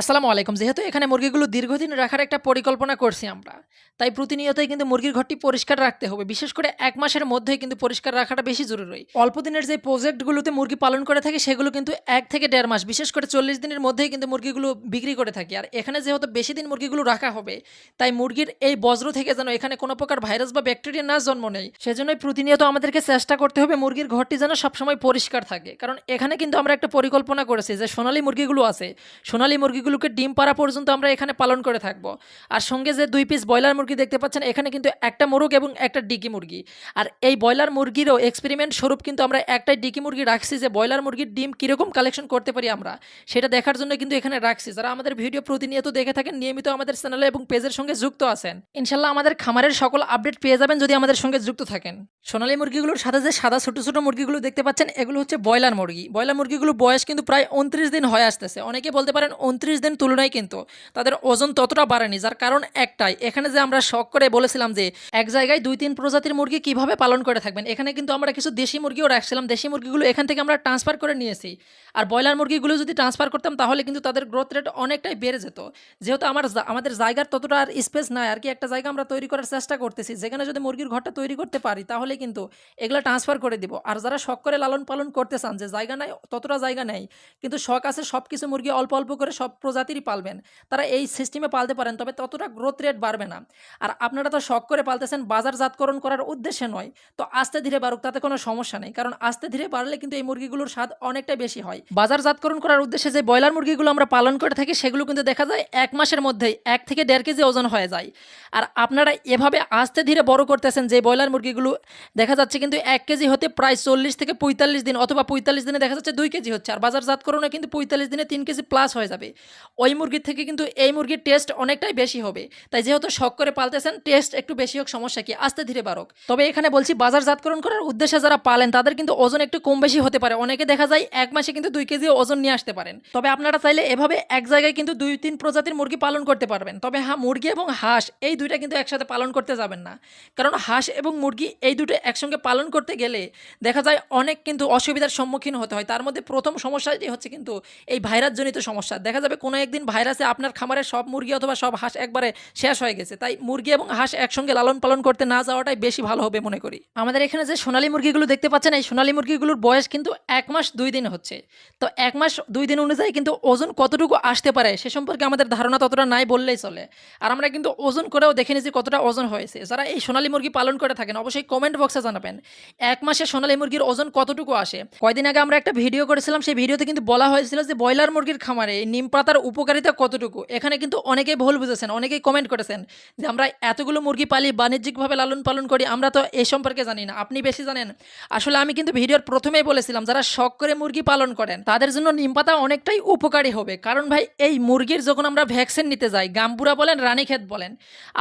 আসসালামু আলাইকুম। যেহেতু এখানে মুরগিগুলো দীর্ঘদিন রাখার একটা পরিকল্পনা করছি আমরা, তাই প্রতিনিয়তই কিন্তু মুরগির ঘরটি পরিষ্কার রাখতে হবে। বিশেষ করে এক মাসের মধ্যেই কিন্তু পরিষ্কার রাখাটা বেশি জরুরি। অল্প দিনের যে প্রজেক্টগুলোতে মুরগি পালন করে থাকে, সেগুলো কিন্তু এক থেকে দেড় মাস, বিশেষ করে চল্লিশ দিনের মধ্যেই কিন্তু মুরগিগুলো বিক্রি করে থাকি। আর এখানে যেহেতু বেশি দিন মুরগিগুলো রাখা হবে, তাই মুরগির এই বজ্র থেকে যেন এখানে কোনো প্রকার ভাইরাস বা ব্যাকটেরিয়া না জন্ম নেই, সেজন্যই প্রতিনিয়ত আমাদেরকে চেষ্টা করতে হবে মুরগির ঘরটি যেন সবসময় পরিষ্কার থাকে। কারণ এখানে কিন্তু আমরা একটা পরিকল্পনা করেছি যে সোনালী মুরগিগুলো আছে, সোনালি সোনালী মুরগিগুলোকে ডিম পাড়া পর্যন্ত আমরা এখানে পালন করে থাকব। আর সঙ্গে যে দুই পিস ব্রয়লার মুরগি দেখতে পাচ্ছেন, এখানে কিন্তু একটা মোরগ এবং একটা ডিকি মুরগি। আর এই ব্রয়লার মুরগিরও এক্সপেরিমেন্ট স্বরূপ কিন্তু আমরা একটাই ডিকি মুরগি রাখছি যে ব্রয়লার মুরগির ডিম কীরকম কালেকশন করতে পারি আমরা, সেটা দেখার জন্য কিন্তু এখানে রাখছি। যারা আমাদের ভিডিও প্রতিনিয়ত দেখে থাকেন, নিয়মিত আমাদের চ্যানেলে এবং পেজের সঙ্গে যুক্ত আছেন ইনশাল্লাহ আমাদের খামারের সকল আপডেট পেয়ে যাবেন যদি আমাদের সঙ্গে যুক্ত থাকেন। সোনালী মুরগিগুলোর সাথে যে সাদা ছোটো ছোটো মুরগিগুলো দেখতে পাচ্ছেন, এগুলো হচ্ছে ব্রয়লার মুরগি। ব্রয়লার মুরগিগুলো বয়স কিন্তু প্রায় উনত্রিশ দিন হয়ে আসতেছে। অনেকে বলতে পারেন উনত্রিশ দিন তুলনায় কিন্তু তাদের ওজন ততটা বাড়েনি, যার কারণ একটাই। এখানে যে আমরা শখ করে বলেছিলাম যে এক জায়গায় দুই তিন প্রজাতির মুরগি কীভাবে পালন করে থাকবেন, এখানে কিন্তু আমরা কিছু দেশি মুরগিও রাখছিলাম। দেশি মুরগিগুলো এখান থেকে আমরা ট্রান্সফার করে নিয়েছি। আর ব্রয়লার মুরগিগুলো যদি ট্রান্সফার করতাম, তাহলে কিন্তু তাদের গ্রোথ রেট অনেকটাই বেড়ে যেত। যেহেতু আমার আমাদের জায়গার ততটা আর স্পেস নাই, আর কি একটা জায়গা আমরা তৈরি করার চেষ্টা করতেছি, যেখানে যদি মুরগির ঘরটা তৈরি করতে পারি, তাহলে কিন্তু এগুলো ট্রান্সফার করে দিব। আর যারা শখ করে লালন পালন করতে চান, যে জায়গা নাই, ততটা জায়গা নেই, কিন্তু শখ আছে সব কিছু মুরগি অল্প অল্প করে সব প্রজাতিরই পালবেন। তারা এই সিস্টেমে পালতে পারেন, তবে ততটা গ্রোথ রেট বাড়বে না। আর আপনারা তো শখ করে পালতেছেন, বাজারজাতকরণ করার উদ্দেশ্যে নয়। তো আস্তে ধীরে বাড়ুক, তাতে কোনো সমস্যা নেই। কারণ আস্তে ধীরে বাড়লে কিন্তু এই মুরগিগুলোর স্বাদ অনেকটাই বেশি হয়। বাজারজাতকরণ করার উদ্দেশ্যে যে ব্রয়লার মুরগিগুলো আমরা পালন করে থাকি, সেগুলো কিন্তু দেখা যায় এক মাসের মধ্যেই এক থেকে দেড় কেজি ওজন হয়ে যায়। আর আপনারা এভাবে আস্তে ধীরে বড় করতেছেন যে ব্রয়লার মুরগিগুলো দেখা যাচ্ছে কিন্তু এক কেজি হতে প্রায় চল্লিশ থেকে পঁয়তাল্লিশ দিন অথবা পঁয়তাল্লিশ দিনে দেখা যাচ্ছে দুই কেজি হচ্ছে। আর বাজারজাতকরণে কিন্তু পঁয়তাল্লিশ দিনে তিন কেজি প্লাস হয়ে যাবে। ওই মুরগির থেকে কিন্তু এই মুরগির টেস্ট অনেকটাই বেশি হবে। তাই যেহেতু শখ করে পালতেছেন টেস্ট একটু বেশি হোক, সমস্যা কি? আস্তে ধীরে বাড়ক। তবে এখানে বলছি বাজারজাতকরণ করার উদ্দেশ্যে যারা পালেন, তাদের কিন্তু ওজন একটু কম বেশি হতে পারে। অনেকে দেখা যায়, এক মাসে কিন্তু দুই কেজি ওজন নিয়ে আসতে পারেন। তবে আপনারা চাইলে এভাবে এক জায়গায় কিন্তু দুই, তিন প্রজাতির মুরগি পালন করতে পারবেন। তবে হ্যাঁ মুরগি এবং হাঁস, এই দুইটা কিন্তু একসাথে পালন করতে যাবেন না। কারণ হাঁস এবং মুরগি এই দুটো একসঙ্গে পালন করতে গেলে দেখা যায় অনেক কিন্তু অসুবিধার সম্মুখীন হতে হয়। তার মধ্যে প্রথম সমস্যাটি হচ্ছে কিন্তু এই ভাইরাসজনিত সমস্যা। দেখা যাবে কোনো একদিন ভাইরাসে আপনার খামারের সব মুরগি অথবা সব হাঁস একবারে শেষ হয়ে গেছে। তাই মুরগি এবং হাঁস একসঙ্গে লালন পালন করতে না যাওয়াটাই বেশি ভালো হবে মনে করি। আমাদের এখানে যে সোনালী মুরগিগুলো দেখতে পাচ্ছেন, এই সোনালী মুরগিগুলোর বয়স কিন্তু এক মাস দুই দিন হচ্ছে। তো এক মাস দুই দিন অনুযায়ী কিন্তু ওজন কতটুকু আসতে পারে সে সম্পর্কে আমাদের ধারণা ততটা নাই বললেই চলে। আর আমরা কিন্তু ওজন করেও দেখে নিয়েছি কতটা ওজন হয়েছে। যারা এই সোনালী মুরগি পালন করে থাকেন, অবশ্যই কমেন্ট বক্সে জানাবেন, এক মাসে সোনালী মুরগির ওজন কতটুকু আসে? কয়দিন আগে আমরা একটা ভিডিও করেছিলাম, সেই ভিডিওতে কিন্তু বলা হয়েছিল যে ব্রয়লার মুরগির খামারে নিম পাতার উপকারিতা কতটুকু? এখানে কিন্তু অনেকেই ভুল বুঝেছেন, অনেকেই কমেন্ট করেছেন যে আমরা এতগুলো মুরগি পালি, বাণিজ্যিকভাবে লালন পালন করি, আমরা তো এই সম্পর্কে জানি না। আপনি বেশি জানেন। আসলে আমি কিন্তু ভিডিওর প্রথমেই বলেছিলাম, যারা শখ করে মুরগি পালন করেন, তাদের জন্য নিম পাতা অনেকটাই উপকারী হবে। কারণ ভাই, এই মুরগির যখন আমরা ভ্যাকসিন নিতে যাই, গাম্বুরা বলেন, রানীক্ষেত বলেন,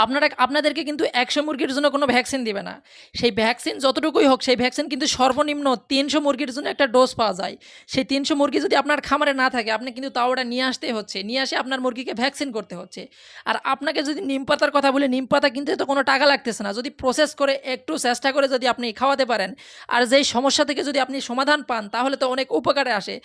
আপনারা, আপনাদেরকে কিন্তু একশো মুরগির জন্য কোনো ভ্যাকসিন দিবে না। সেই ভ্যাকসিন যতটুকুই হোক, সেই ভ্যাকসিন কিন্তু সর্বনিম্ন তিনশো মুরগির জন্য একটা ডোজ পাওয়া যায়। সেই তিনশো মুরগি যদি আপনার খামারে না থাকে, আপনি কিন্তু তাও ওটা নিয়ে আসতে হচ্ছে, নিয়ে আসে আপনার মুরগিকে ভ্যাকসিন করতে হচ্ছে। আর আপনাকে যদি নিম পাতার কথা বলে, নিম পাতা কিনতে তো কোনো টাকা লাগতেছে না। যদি প্রসেস করে, একটু চেষ্টা করে যদি আপনি খাওয়াতে পারেন, আর যেই সমস্যা থেকে যদি আপনি সমাধান পান, তাহলে তো অনেক উপকারে আসে।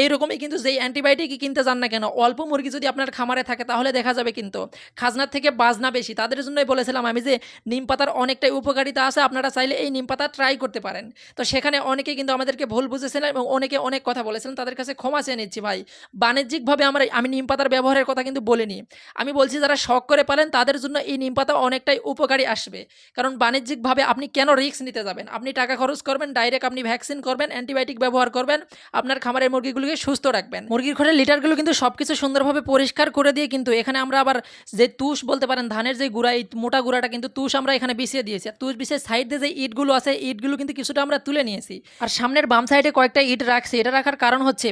এইরকমই কিন্তু যেই অ্যান্টিবায়োটিকই কিনতে যান না কেন, অল্প মুরগি যদি আপনার খামারে থাকে, তাহলে দেখা যাবে কিন্তু খাজনার থেকে বাজনা বেশি। তাদের জন্যই বলেছিলাম আমি যে, নিম পাতার অনেকটাই উপকারিতা আছে, আপনারা চাইলে এই নিম পাতা ট্রাই করতে পারেন। তো সেখানে অনেকে কিন্তু আমাদেরকে ভুল বুঝেছিলেন এবং অনেকে অনেক কথা বলেছিলেন তাদের কাছে ক্ষমা চেয়ে নিচ্ছি ভাই। বাণিজ্যিকভাবে আমরা আমি নিম পাতার ব্যবহারের কথা কিন্তু বলিনি। আমি বলছি, যারা শখ করে পালেন, তাদের জন্য এই নিম পাতা অনেকটাই উপকারী আসবে। কারণ বাণিজ্যিকভাবে আপনি কেন রিস্ক নিতে যাবেন? আপনি টাকা খরচ করবেন, ডাইরেক্ট আপনি ভ্যাকসিন করবেন, অ্যান্টিবায়োটিক ব্যবহার করবেন, আপনার খামারের মুরগিগুলোকে সুস্থ রাখবেন। মুরগির ঘরের লিটারগুলো কিন্তু সব কিছু সুন্দরভাবে পরিষ্কার করে দিয়ে কিন্তু এখানে আমরা আবার যে তুষ বলতে পারেন, ধানের যে গুঁড়া, এই মোটা গুঁড়াটা কিন্তু তুষ আমরা এখানে বিছিয়ে দিয়েছি। তুষ বিছিয়ে সাইডে যে ইটগুলো আছে ইটগুলো কিন্তু কিছুটা আমরা তুলে নিয়েছি। আর সামনের বাম সাইডে কয়েকটা ইট রাখছি। এটা রাখার কারণ হচ্ছে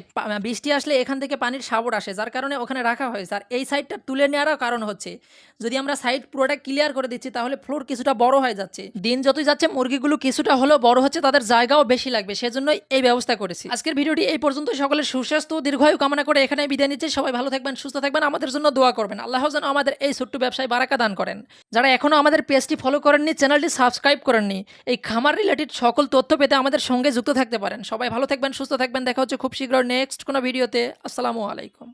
বৃষ্টি আসলে এখান থেকে পানির সাবড় আসে, যার কারণে ওখানে রাখা হয়েছে। আর এই সাইডটা তুলে নেওয়ারও কারণ হচ্ছে, যদি আমরা সাইড পুরোটা ক্লিয়ার করে দিচ্ছি, তাহলে ফ্লোর কিছুটা বড় হয়ে যাচ্ছে। দিন যতই যাচ্ছে, মুরগিগুলো কিছুটা হলেও বড় হচ্ছে, তাদের জায়গাও বেশি লাগবে, সেজন্যই এই ব্যবস্থা করেছি। আজকের ভিডিওটি এই পর্যন্ত। সকলের সুস্বাস্থ্য, দীর্ঘায়ু কামনা করে এখানে বিদায় নিচ্ছে। সবাই ভালো থাকবেন, সুস্থ থাকবেন, আমাদের জন্য দোয়া করবেন। আল্লাহ যেন আমাদের এই ছোট্ট ব্যবসায় বারাকা দান করেন। যারা এখনও আমাদের পেজটি ফলো করেননি চ্যানেলটি সাবস্ক্রাইব করেননি, এই খামার রিলেটেড সকল তথ্য পেতে আমাদের সঙ্গে যুক্ত থাকতে পারেন। সবাই ভালো থাকবেন, সুস্থ থাকবেন। দেখা হচ্ছে খুব শীঘ্র নেক্সট কোনো ভিডিওতে আসসালামু আলাইকুম।